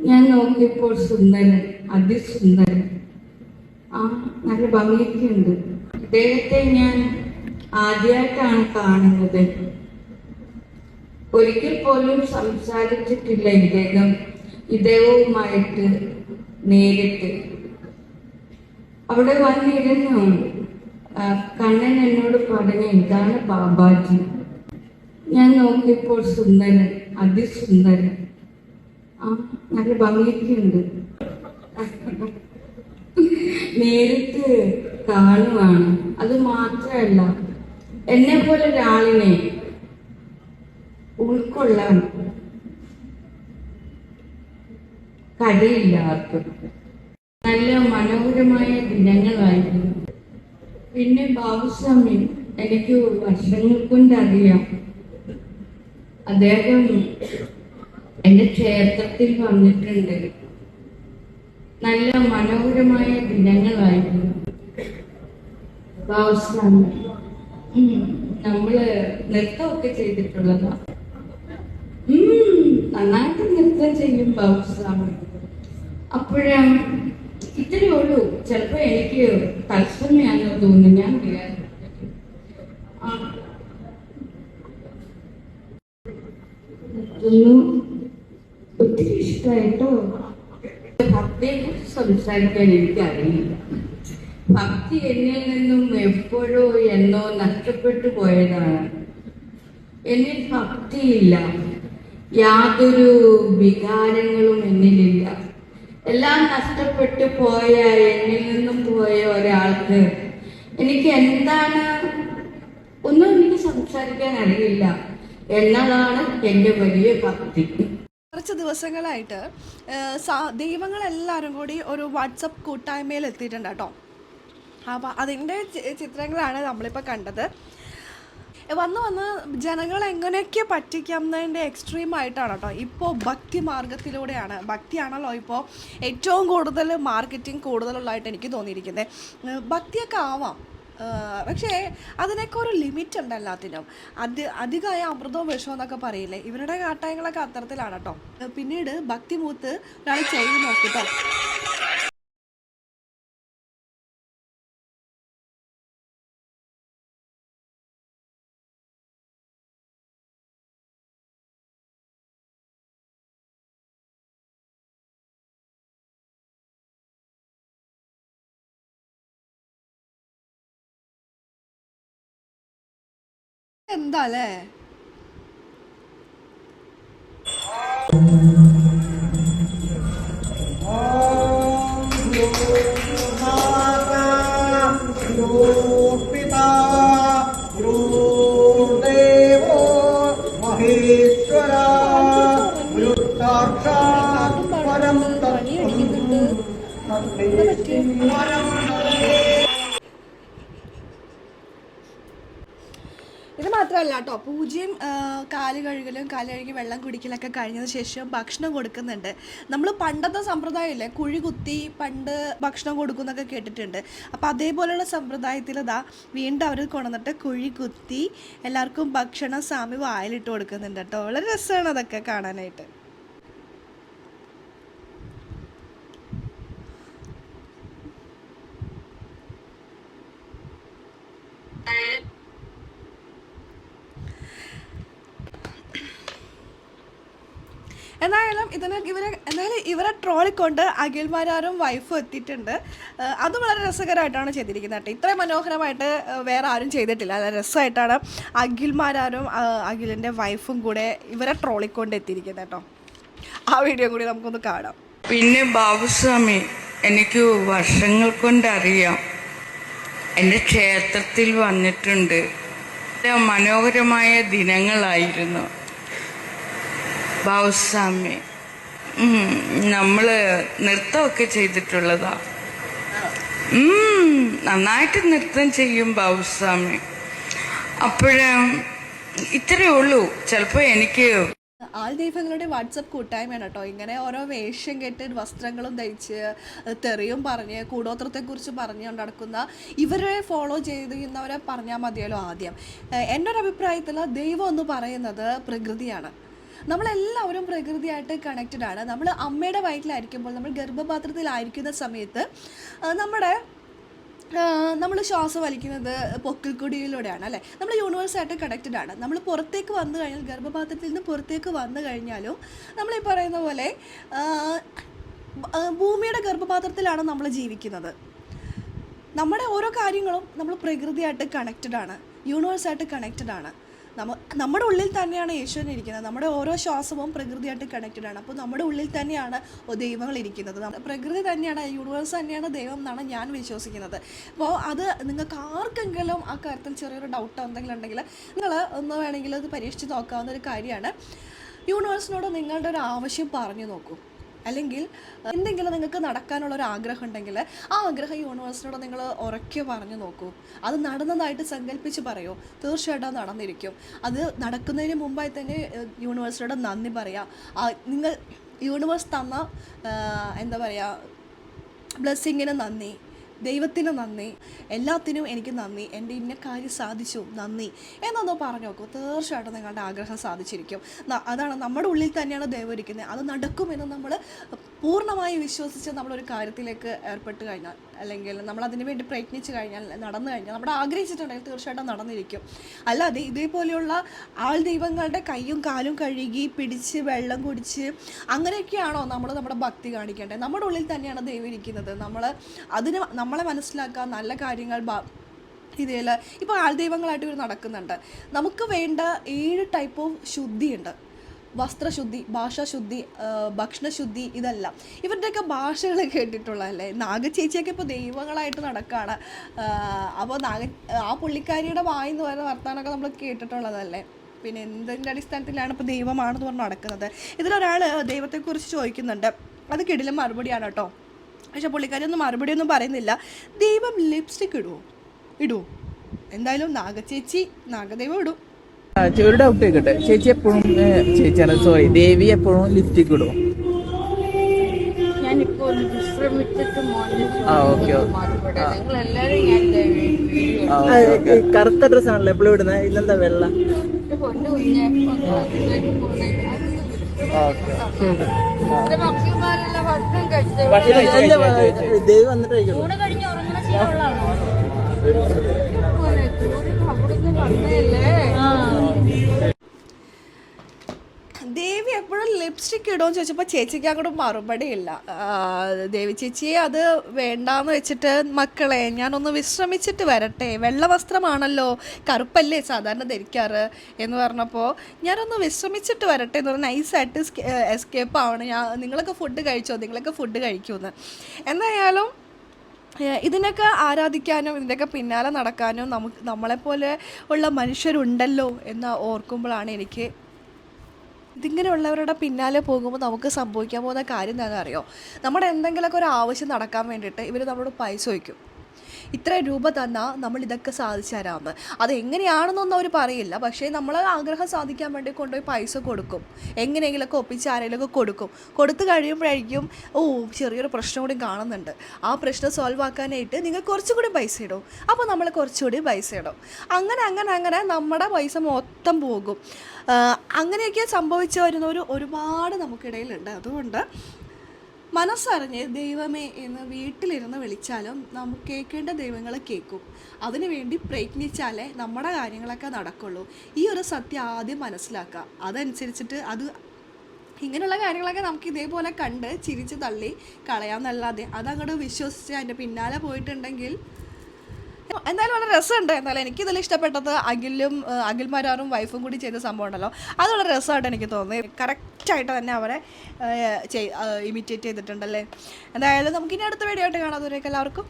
ഞാൻ നോക്കിയപ്പോൾ സുന്ദരൻ അതിസുന്ദരൻ. ആ നല്ല ഭംഗിയൊക്കെയുണ്ട്. ഇദ്ദേഹത്തെ ഞാൻ ആദ്യമായിട്ടാണ് കാണുന്നത്. ഒരിക്കൽ പോലും സംസാരിച്ചിട്ടില്ല ഇദ്ദേഹം. ഇദ്ദേഹവുമായിട്ട് നേരിട്ട്. അവിടെ വന്നിരുന്നു. കണ്ണൻ എന്നോട് പറഞ്ഞു ഇതാണ് ബാബാജി? ഞാൻ നോക്കിയപ്പോൾ സുന്ദരൻ അതിസുന്ദരൻ. നല്ല ഭംഗിയൊക്കെയുണ്ട്. നേരിട്ട് കാണുവാണ്. അത് മാത്രമല്ല എന്നെ പോലെ ഒരാളിനെ ഉൾക്കൊള്ളാൻ കഴിയില്ല നല്ല മനോഹരമായ ദിനങ്ങളായിരുന്നു. പിന്നെ ബാബുസ്വാമി എനിക്ക് വർഷങ്ങൾ കൊണ്ട് അറിയാം അദ്ദേഹം എന്റെ ക്ഷേത്രത്തിൽ വന്നിട്ടുണ്ട്. നല്ല മനോഹരമായ ദിനങ്ങളായിരുന്നു. നമ്മൾ നൃത്തമൊക്കെ ചെയ്തിട്ടുള്ളതാ. നന്നായിട്ട് നൃത്തം ചെയ്യും ബാബുസ്വാമി അപ്പോഴാ ഇത്രയേ ഉള്ളൂ. ചിലപ്പോ എനിക്ക് തത്സമയാണെന്ന് തോന്നുന്നു. ഞാൻ വിചാരിച്ചു. ഒത്തിരി ഇഷ്ടമായിട്ടോ? ഭക്തിയെ കുറിച്ച് സംസാരിക്കാൻ എനിക്കറിയില്ല. ഭക്തി എന്നിൽ നിന്നും എപ്പോഴോ എന്നോ നഷ്ടപ്പെട്ടു പോയതാണ്. എന്നിൽ ഭക്തിയില്ല. യാതൊരു വികാരങ്ങളും എന്നിലില്ല. എല്ലാം നഷ്ടപ്പെട്ടു പോയ എന്നിൽ നിന്നും പോയ ഒരാൾക്ക് എനിക്ക് എന്താണ്? ഒന്നും എനിക്ക് സംസാരിക്കാൻ അറിയില്ല. എന്നതാണ് എന്റെ വലിയ ഭക്തി. കുറച്ച് ദിവസങ്ങളായിട്ട് സാ- ദൈവങ്ങളെല്ലാവരും കൂടി ഒരു വാട്സപ്പ് കൂട്ടായ്മയിൽ എത്തിയിട്ടുണ്ട് കേട്ടോ. അപ്പോൾ അതിന്റെ ചിത്രങ്ങളാണ് നമ്മളിപ്പോൾ കണ്ടത്. വന്ന് വന്ന് ജനങ്ങൾ എങ്ങനെയൊക്കെ പറ്റിക്കുന്നതിന്റെ എക്സ്ട്രീം ആയിട്ടാണ് കേട്ടോ. ഇപ്പോൾ ഭക്തി മാർഗത്തിലൂടെയാണ്. ഭക്തിയാണല്ലോ ഇപ്പോൾ ഏറ്റവും കൂടുതൽ മാർക്കറ്റിംഗ് കൂടുതലുള്ളതായിട്ട് എനിക്ക് തോന്നിയിരിക്കുന്നത്. ഭക്തിയൊക്കെ ആവാം. പക്ഷേ അതിനൊക്കെ ഒരു ലിമിറ്റ് ഉണ്ട് എല്ലാത്തിനും. അത് അധികമായ അമൃതവും വിഷവും എന്നൊക്കെ പറയില്ലേ? ഇവരുടെ കാട്ടായങ്ങളൊക്കെ അത്തരത്തിലാണ് കേട്ടോ പിന്നീട് ഭക്തിമൂത്ത് ഒരാൾ ചെയ്ത് നോക്കിട്ടോ എന്താ അല്ലേ പണിയടിക്കുന്നുണ്ട് പറ്റിയ മാത്രമല്ല കേട്ടോ. പൂജയും കാൽ കഴുകലും കാൽ കഴുകി വെള്ളം കുടിക്കലൊക്കെ കഴിഞ്ഞതിന് ശേഷം ഭക്ഷണം കൊടുക്കുന്നുണ്ട്. നമ്മൾ പണ്ടത്തെ സമ്പ്രദായമില്ലേ കുഴി കുത്തി പണ്ട് ഭക്ഷണം കൊടുക്കുന്നൊക്കെ കേട്ടിട്ടുണ്ട്. അപ്പോൾ അതേപോലെയുള്ള സമ്പ്രദായത്തിൽ ഇതാ വീണ്ടും അവർ കൊണ്ടുവന്നിട്ട് കുഴി കുത്തി എല്ലാവർക്കും ഭക്ഷണം സ്വാമി വായിലിട്ട് കൊടുക്കുന്നുണ്ട് കേട്ടോ. വളരെ രസമാണ് അതൊക്കെ കാണാനായിട്ട്. എന്തായാലും ഇതിന് ഇവരെ എന്തായാലും ഇവരെ ട്രോളിക്കൊണ്ട് അഖിൽമാരാരും വൈഫും എത്തിയിട്ടുണ്ട്. അത് വളരെ രസകരമായിട്ടാണ് ചെയ്തിരിക്കുന്നത് കേട്ടോ. ഇത്രയും മനോഹരമായിട്ട് വേറെ ആരും ചെയ്തിട്ടില്ല. നല്ല രസമായിട്ടാണ് അഖിൽമാരാരും അഖിലിന്റെ വൈഫും കൂടെ ഇവരെ ട്രോളിക്കൊണ്ട് എത്തിയിരിക്കുന്നത് കേട്ടോ. ആ വീഡിയോ കൂടി നമുക്കൊന്ന് കാണാം. പിന്നെ ബാബുസ്വാമി എനിക്ക് വർഷങ്ങൾ കൊണ്ട് അറിയാം എന്റെ ക്ഷേത്രത്തിൽ വന്നിട്ടുണ്ട്. മനോഹരമായ ദിനങ്ങളായിരുന്നു. ബാബുസ്വാമി നമ്മൾ നൃത്തമൊക്കെ ചെയ്തിട്ടുള്ളതാ. നന്നായിട്ട് നൃത്തം ചെയ്യും ബാബുസ്വാമി അപ്പോഴേ ഇത്രയേ ഉള്ളൂ. ചിലപ്പോൾ എനിക്ക് ആൾ ദൈവങ്ങളുടെ വാട്സപ്പ് കൂട്ടായ്മയാണ് കേട്ടോ. ഇങ്ങനെ ഓരോ വേഷം കെട്ട് വസ്ത്രങ്ങളും ധരിച്ച് തെറിയും പറഞ്ഞ് കൂടോത്രത്തെക്കുറിച്ച് പറഞ്ഞുകൊണ്ട് നടക്കുന്ന ഇവരെ ഫോളോ ചെയ്യുന്നവരെ പറഞ്ഞാൽ മതിയല്ലോ ആദ്യം. എന്റെ ഒരു അഭിപ്രായത്തിൽ ദൈവം എന്ന് പറയുന്നത് പ്രകൃതിയാണ്. നമ്മളെല്ലാവരും പ്രകൃതിയായിട്ട് കണക്റ്റഡ് ആണ്. നമ്മൾ അമ്മയുടെ വയറ്റിലായിരിക്കുമ്പോൾ നമ്മൾ ഗർഭപാത്രത്തിലായിരിക്കുന്ന സമയത്ത് നമ്മുടെ നമ്മൾ ശ്വാസം വലിക്കുന്നത് പൊക്കിൾക്കൊടിയിലൂടെയാണ് അല്ലേ? നമ്മൾ യൂണിവേഴ്സായിട്ട് കണക്റ്റഡ് ആണ്. നമ്മൾ പുറത്തേക്ക് വന്നു കഴിഞ്ഞാൽ ഗർഭപാത്രത്തിൽ നിന്ന് പുറത്തേക്ക് വന്നു കഴിഞ്ഞാലും നമ്മൾ പറയുന്ന പോലെ ഭൂമിയുടെ ഗർഭപാത്രത്തിലാണ് നമ്മൾ ജീവിക്കുന്നത്. നമ്മുടെ ഓരോ കാര്യങ്ങളും നമ്മൾ പ്രകൃതിയായിട്ട് കണക്റ്റഡ് ആണ് യൂണിവേഴ്സായിട്ട് കണക്റ്റഡ് ആണ്. നമ്മ നമ്മുടെ ഉള്ളിൽ തന്നെയാണ് യേശുവിനെ ഇരിക്കുന്നത്. നമ്മുടെ ഓരോ ശ്വാസവും പ്രകൃതിയായിട്ട് കണക്റ്റഡ് ആണ്. അപ്പോൾ നമ്മുടെ ഉള്ളിൽ തന്നെയാണ് ദൈവങ്ങൾ ഇരിക്കുന്നത്. പ്രകൃതി തന്നെയാണ് യൂണിവേഴ്സ് തന്നെയാണ് ദൈവം എന്നാണ് ഞാൻ വിശ്വസിക്കുന്നത്. അപ്പോൾ അത് നിങ്ങൾക്ക് ആർക്കെങ്കിലും ആ കാര്യത്തിൽ ചെറിയൊരു ഡൗട്ട് എന്തെങ്കിലും ഉണ്ടെങ്കിൽ നിങ്ങൾ ഒന്ന് വേണമെങ്കിൽ അത് പരീക്ഷിച്ച് നോക്കാവുന്ന ഒരു കാര്യമാണ്. യൂണിവേഴ്സിനോട് നിങ്ങളുടെ ഒരു ആവശ്യം പറഞ്ഞു നോക്കൂ. അല്ലെങ്കിൽ എന്തെങ്കിലും നിങ്ങൾക്ക് നടക്കാനുള്ള ഒരു ആഗ്രഹം ഉണ്ടെങ്കിൽ ആ ആഗ്രഹം യൂണിവേഴ്സിനോട് നിങ്ങൾ ഉറക്കെ പറഞ്ഞു നോക്കൂ. അത് നടന്നതായിട്ട് സങ്കല്പിച്ച് പറയൂ. തീർച്ചയായിട്ടും അത് നടന്നിരിക്കും. അത് നടക്കുന്നതിന് മുമ്പായി തന്നെ യൂണിവേഴ്സിനോട് നന്ദി പറയാം. നിങ്ങൾ യൂണിവേഴ്സ് തന്ന എന്താ പറയുക ബ്ലെസ്സിങ്ങിന് നന്ദി. ദൈവത്തിന് നന്ദി. എല്ലാത്തിനും എനിക്ക് നന്ദി. എന്റെ ഇന്ന കാര്യം സാധിച്ചു. നന്ദി. എന്നൊന്ന് പറഞ്ഞു നോക്കൂ. തീർച്ചയായിട്ടും നിങ്ങളുടെ ആഗ്രഹം സാധിച്ചിരിക്കും. അതാണ് നമ്മുടെ ഉള്ളിൽ തന്നെയാണ് ദൈവം ഇരിക്കുന്നത് അത് നടക്കുമെന്ന് നമ്മൾ പൂർണമായി വിശ്വസിച്ച് നമ്മളൊരു കാര്യത്തിലേക്ക് ഏർപ്പെട്ട് കഴിഞ്ഞാൽ അല്ലെങ്കിൽ നമ്മൾ അതിനു വേണ്ടി പ്രയത്നിച്ചു കഴിഞ്ഞാൽ നടന്നു കഴിഞ്ഞാൽ നമ്മുടെ ആഗ്രഹിച്ചിട്ടുണ്ടെങ്കിൽ തീർച്ചയായിട്ടും നടന്നിരിക്കും. അല്ലാതെ ഇതേപോലെയുള്ള ആൾ ദൈവങ്ങളുടെ കൈയും കാലും കഴുകി പിടിച്ച് വെള്ളം കുടിച്ച് അങ്ങനെയൊക്കെയാണോ നമ്മൾ നമ്മുടെ ഭക്തി കാണിക്കേണ്ടത്? നമ്മുടെ ഉള്ളിൽ തന്നെയാണ് ദൈവം ഇരിക്കുന്നത്. നമ്മൾ അതിന് നമ്മളെ മനസ്സിലാക്കാൻ നല്ല കാര്യങ്ങൾ ഇതേല ഇപ്പോൾ ആൾ ദൈവങ്ങളായിട്ട് ഇവർ നടക്കുന്നുണ്ട്. നമുക്ക് വേണ്ട ഏഴ് ടൈപ്പ് ഓഫ് ശുദ്ധിയുണ്ട്. വസ്ത്രശുദ്ധി ഭാഷാശുദ്ധി ഭക്ഷണശുദ്ധി ഇതെല്ലാം. ഇവരുടെയൊക്കെ ഭാഷകൾ കേട്ടിട്ടുള്ളതല്ലേ? നാഗച്ചേച്ചിയൊക്കെ ഇപ്പോൾ ദൈവങ്ങളായിട്ട് നടക്കുകയാണ് അപ്പോൾ നാഗ ആ പുള്ളിക്കാരിയുടെ വായിന്ന് പറയുന്ന വർത്തമാനമൊക്കെ നമ്മൾ കേട്ടിട്ടുള്ളതല്ലേ? പിന്നെ എന്തിന്റെ അടിസ്ഥാനത്തിലാണ് ഇപ്പോൾ ദൈവമാണെന്ന് പറഞ്ഞ് നടക്കുന്നത്? ഇതിലൊരാൾ ദൈവത്തെക്കുറിച്ച് ചോദിക്കുന്നുണ്ട്. അത് കിടിലും മറുപടിയാണ് കേട്ടോ. പക്ഷെ പുള്ളിക്കാരി ഒന്നും മറുപടി ഒന്നും പറയുന്നില്ല. ദൈവം ലിപ്സ്റ്റിക് ഇടുമോ ഇടുമോ എന്തായാലും നാഗചേച്ചി നാഗദൈവം ഇടും. ഒരു ഡൗട്ട് ചോദിക്കട്ടെ? ചേച്ചി എപ്പോഴും ചേച്ചിയാണ് സോറി ദേവി എപ്പോഴും ലിപ്സ്റ്റിക് ഇടും ഞാനിപ്പോ ഒന്ന് വിശ്രമിച്ചിട്ട് മോനെ ആ, ഓക്കേ, ഓക്കേ. നിങ്ങൾ എല്ലാരും ഞാൻ വീഡിയോ ആ, ഓക്കേ, ഓക്കേ. കറുത്ത ഡ്രസ് ആണല്ലോ എപ്പോഴും ഇടുന്നത് ഇന്നെന്താ വെള്ള? ദേവി ഒന്ന് ലിപ്സ്റ്റിക് ഇടുമെന്ന് ചോദിച്ചപ്പോൾ ചേച്ചിക്ക് അങ്ങോട്ട് മറുപടി ഇല്ല. ദേവി ചേച്ചി അത് വേണ്ടാന്ന് വെച്ചിട്ട് മക്കളെ ഞാനൊന്ന് വിശ്രമിച്ചിട്ട് വരട്ടെ. വെള്ള വസ്ത്രമാണല്ലോ കറുപ്പല്ലേ സാധാരണ ധരിക്കാറ് എന്ന് പറഞ്ഞപ്പോൾ ഞാനൊന്ന് വിശ്രമിച്ചിട്ട് വരട്ടെ എന്ന് പറഞ്ഞാൽ നൈസായിട്ട് എസ്കേപ്പ് ആവണം ഞാൻ നിങ്ങളൊക്കെ ഫുഡ് കഴിച്ചോ? നിങ്ങളൊക്കെ ഫുഡ് കഴിക്കുമെന്ന് എന്തായാലും ഇതിനൊക്കെ ആരാധിക്കാനും ഇതിന്റെയൊക്കെ പിന്നാലെ നടക്കാനും നമുക്ക് നമ്മളെപ്പോലെ ഉള്ള മനുഷ്യരുണ്ടല്ലോ എന്ന് ഓർക്കുമ്പോഴാണ് എനിക്ക് ഇതിങ്ങനെയുള്ളവരുടെ പിന്നാലെ പോകുമ്പോൾ നമുക്ക് സംഭവിക്കാൻ പോകുന്ന കാര്യം എന്താണെന്ന് അറിയോ നമ്മുടെ എന്തെങ്കിലുമൊക്കെ ഒരു ആവശ്യം നടക്കാൻ വേണ്ടിയിട്ട് ഇവർ നമ്മളോട് പൈസ വയ്ക്കും ഇത്ര രൂപ തന്നാൽ നമ്മൾ ഇതൊക്കെ സാധിച്ചു അത് എങ്ങനെയാണെന്നൊന്നും അവർ പറയില്ല. പക്ഷേ നമ്മൾ ആഗ്രഹം സാധിക്കാൻ വേണ്ടി കൊണ്ടുപോയി പൈസ കൊടുക്കും. എങ്ങനെയെങ്കിലുമൊക്കെ ഒപ്പിച്ച് ആരെങ്കിലുമൊക്കെ കൊടുക്കും. കൊടുത്തു കഴിയുമ്പോഴായിരിക്കും ഓ ചെറിയൊരു പ്രശ്നം കൂടി കാണുന്നുണ്ട്. ആ പ്രശ്നം സോൾവ് ആക്കാനായിട്ട് നിങ്ങൾ കുറച്ചുകൂടി പൈസ ഇടും. അപ്പോൾ നമ്മൾ കുറച്ചുകൂടി പൈസ ഇടും. അങ്ങനെ അങ്ങനെ അങ്ങനെ നമ്മുടെ പൈസ മൊത്തം പോകും. അങ്ങനെയൊക്കെ സംഭവിച്ചു വരുന്നവർ ഒരുപാട് നമുക്കിടയിലുണ്ട്. അതുകൊണ്ട് മനസ്സറിഞ്ഞ് ദൈവമേ എന്ന് വീട്ടിലിരുന്ന് വിളിച്ചാലും നമുക്ക് കേൾക്കേണ്ട ദൈവങ്ങൾ കേൾക്കും. അതിനുവേണ്ടി പ്രയത്നിച്ചാലേ നമ്മുടെ കാര്യങ്ങളൊക്കെ നടക്കുള്ളൂ. ഈ ഒരു സത്യം ആദ്യം മനസ്സിലാക്കുക. അതനുസരിച്ചിട്ട് അത് ഇങ്ങനെയുള്ള കാര്യങ്ങളൊക്കെ നമുക്ക് ഇതേപോലെ കണ്ട് ചിരിച്ച് തള്ളി കളയാമെന്നല്ലാതെ അതങ്ങോട്ട് വിശ്വസിച്ച് അതിന്റെ പിന്നാലെ പോയിട്ടുണ്ടെങ്കിൽ എന്തായാലും വളരെ രസമുണ്ട്. എന്നാലും എനിക്കിതിൽ ഇഷ്ടപ്പെട്ടത് അഖിലും അഖിൽമാരാറും അഖിൽ മരാറും വൈഫും കൂടി ചെയ്ത സംഭവം ഉണ്ടല്ലോ അത് വളരെ രസമായിട്ട് എനിക്ക് തോന്നി. കറക്റ്റായിട്ട് തന്നെ അവരെ ഇമിറ്റേറ്റ് ചെയ്തിട്ടുണ്ടല്ലേ? എന്തായാലും നമുക്കിനി അടുത്ത വീഡിയോ ആയിട്ട് കാണാം. അതുവരേക്കും എല്ലാവർക്കും.